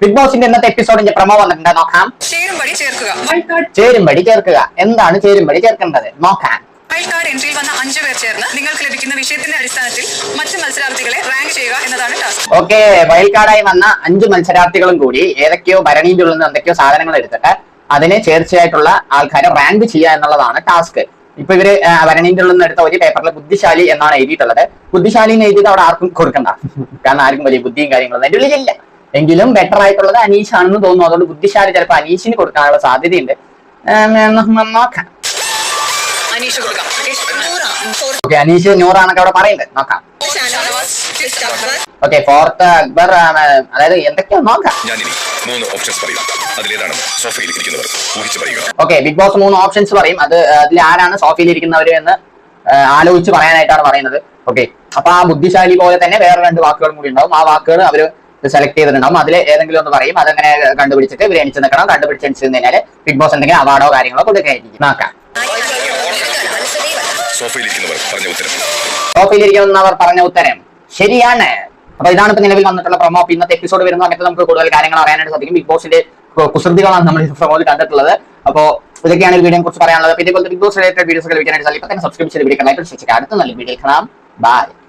Big ബോസിന്റെ ഇന്നത്തെ എപ്പിസോഡിന്റെ promo വന്നിട്ടുണ്ട്. നോക്കാം. ചേരുംപടി ചേർക്കുക. ചേരുംപടി ചേർക്കുക. എന്താണ് ചേരുംപടി ചേർക്കേണ്ടത്? നോക്കാം. എൻട്രിയിൽ വന്ന അഞ്ചു പേർ ചേർന്ന് നിങ്ങൾക്ക് ലഭിക്കുന്ന വിഷയത്തിന്റെ അടിസ്ഥാനത്തിൽ മറ്റ് മത്സരാർത്ഥികളെ റാങ്ക് ചെയ്യുക എന്നതാണ് ടാസ്ക് ഓക്കെ വയൽക്കാടായി വന്ന അഞ്ച് മത്സരാർത്ഥികളും കൂടി ഏതൊക്കെയോ ഭരണീന്റെ ഉള്ളിൽ നിന്ന് എന്തൊക്കെയോ സാധനങ്ങൾ എടുത്തിട്ട് അതിനെ ചേർച്ചയായിട്ടുള്ള ആൾക്കാരെ റാങ്ക് ചെയ്യുക എന്നുള്ളതാണ് ടാസ്ക് ഇപ്പൊ ഇവർ ആ, ഭരണീന്റെ ഉള്ളിൽ നിന്ന് എടുത്ത ഒരു പേപ്പറിൽ ബുദ്ധിശാലി എന്നാണ് എഴുതിയിട്ടുള്ളത്. ബുദ്ധിശാലി എന്ന് എഴുതിയത് അവിടെ ആർക്കും കൊടുക്കണ്ട. കാരണം ആർക്കും വലിയ ബുദ്ധിയും കാര്യങ്ങളൊന്നും അതിന്റെ ഉള്ളിലില്ല. എങ്കിലും ബെറ്റർ ആയിട്ടുള്ളത് അനീഷ് ആണെന്ന് തോന്നുന്നു. അതുകൊണ്ട് ബുദ്ധിശാലി ചിലപ്പോൾ അനീഷിന് കൊടുക്കാനുള്ള സാധ്യതയുണ്ട്. നോക്കാം. അനീഷ് കൊടുക്കാം. ഓക്കെ അനീഷ് നൂറാണൊക്കെ അവിടെ പറയുന്നത് നോക്കാം. ഓക്കെ ഫോർത്ത് അക്ബർ ആണ്. അതായത് എന്തൊക്കെയാ നോക്കാം? മൂന്ന് ഓപ്ഷൻസ് പറയും. അതിലേതാണ് സോഫയിൽ ഇരിക്കുന്നവർ ഊഹിച്ചു പറയുക. ഓക്കെ ബിഗ് ബോസ് മൂന്ന് ഓപ്ഷൻസ് പറയും. അത് അതിൽ ആരാണ് സോഫയിൽ ഇരിക്കുന്നവർ എന്ന് ആലോചിച്ച് പറയാനായിട്ടാണ് പറയുന്നത്. ഓക്കെ അപ്പൊ ആ ബുദ്ധിശാലി പോലെ തന്നെ വേറെ രണ്ട് വാക്കുകളും കൂടി ഉണ്ടാവും. ആ വാക്കുകൾ അവർ സെലക്ട് ചെയ്തിട്ടുണ്ടാവും. അതിൽ ഏതെങ്കിലും ഒന്ന് പറയും. അതങ്ങനെ കണ്ടുപിടിച്ചിട്ട് ഇവർ എണിച്ച് നിൽക്കണം കണ്ടുപിടിച്ച് എണിച്ച് കഴിഞ്ഞാൽ ബിഗ് ബോസ് എന്തെങ്കിലും അവാർഡോ കാര്യങ്ങളോ കൊടുക്കായിരിക്കും നോക്കാം. സോഫയിലിരിക്കുന്നവർ പറഞ്ഞ ഉത്തരം. ശരിയാണ്. അപ്പൊ ഇതാണ് ഇപ്പൊ നിലവിൽ വന്നിട്ടുള്ള പ്രൊമോ ഇന്നത്തെ എപ്പിസോഡ് വരുന്ന സമയത്ത് നമുക്ക് കൂടുതൽ കാര്യങ്ങൾ അറിയാനായിട്ട് സാധിക്കും. ബിഗ് ബോസിന്റെ കുസൃതികളാണ് നമ്മൾ പ്രൊമോയിൽ കണ്ടിട്ടുള്ളത്. അപ്പോൾ ഇതൊക്കെയാണ് ഈ വീഡിയോ കുറിച്ച് പറയാനുള്ളത്. പിന്നെ ബിഗ് ബോസ് റിലേറ്റഡ് വീഡിയോസ് കളിക്കാനായിട്ട് സാധിക്കും സബ്സ്ക്രൈബ് ചെയ്ത് വീഡിയോ അടുത്ത നല്ല വീഡിയോ കാണാം. ബൈ